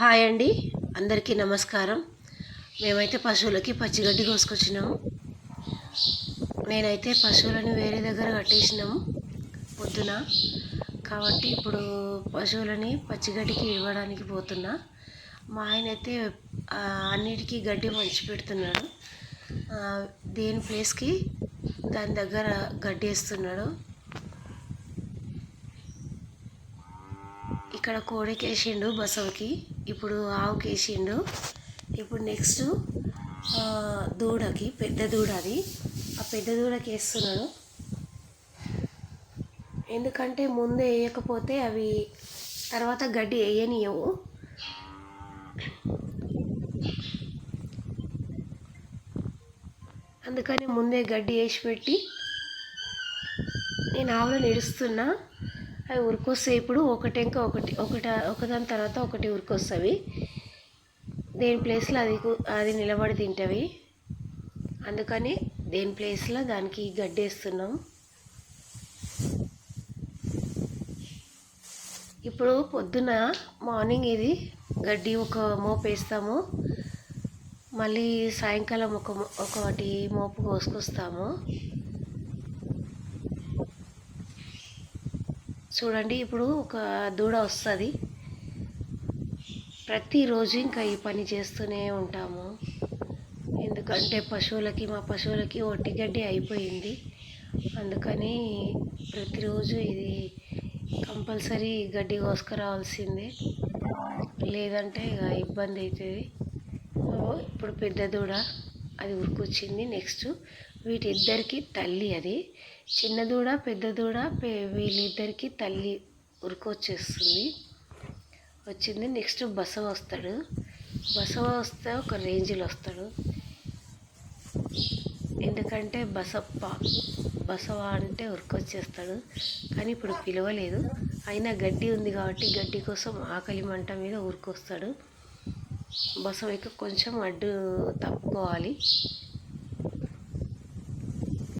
Hi అండి. అందరికీ నమస్కారం. మేమైతే పశువులకి పచ్చిగడ్డి కోసుకొచ్చినాము. నేనైతే పశువులను వేరే దగ్గర కట్టేసినాము పొద్దున. కాబట్టి ఇప్పుడు పశువులని పచ్చిగడ్డికి ఇవ్వడానికి పోతున్నా. మా ఆయన అయితే అన్నిటికీ గడ్డి మంచి పెడుతున్నాడు. దేని ప్లేస్కి దాని దగ్గర గడ్డి వేస్తున్నాడు. ఇక్కడ కోడికి వేసిండు బసవకి. ఇప్పుడు ఆవుకి వేసిండు ఇప్పుడు నెక్స్ట్ దూడకి పెద్ద దూడ అది ఆ పెద్ద దూడకి వేస్తున్నాడు ఎందుకంటే ముందే వేయకపోతే అవి తర్వాత గడ్డి వేయనియవు. అందుకని ముందే గడ్డి వేసి పెట్టి నేను ఆవులను ఇడుస్తున్నా అవి ఉరికొస్తాయి ఇప్పుడు ఒకటెంక ఒకటి ఒకట ఒకదాని తర్వాత ఒకటి ఉరికొస్తవి. దేని ప్లేస్లో అది అది నిలబడి తింటవి. అందుకని దేని ప్లేస్లో దానికి గడ్డి వేస్తున్నాం ఇప్పుడు పొద్దున మార్నింగ్ ఇది గడ్డి ఒక మోపు వేస్తాము. మళ్ళీ సాయంకాలం ఒక ఒకటి మోపు కోసుకొస్తాము. చూడండి ఇప్పుడు ఒక దూడ వస్తుంది. ప్రతిరోజు ఇంకా ఈ పని చేస్తూనే ఉంటాము. ఎందుకంటే పశువులకి మా పశువులకి ఒట్టి గడ్డి అయిపోయింది. అందుకని ప్రతిరోజు ఇది కంపల్సరీ గడ్డి కోసుకురావాల్సిందే. లేదంటే ఇక ఇబ్బంది అవుతుంది. ఇప్పుడు పెద్ద దూడ అది ఉరికొచ్చింది. నెక్స్ట్ వీటిద్దరికి తల్లి అది. చిన్న దూడ పెద్ద దూడ వీళ్ళిద్దరికి తల్లి ఉరికొచ్చేస్తుంది. వచ్చింది. నెక్స్ట్ బసవ వస్తాడు. బసవ వస్తే ఒక రేంజ్లో వస్తాడు. ఎందుకంటే బసప్ప బసవ అంటే ఉరికొచ్చేస్తాడు. కానీ ఇప్పుడు పిలవలేదు. అయినా గడ్డి ఉంది కాబట్టి గడ్డి కోసం ఆకలి మంట మీద ఉరికొస్తాడు బసవకి కొంచెం అడ్డు తప్పుకోవాలి.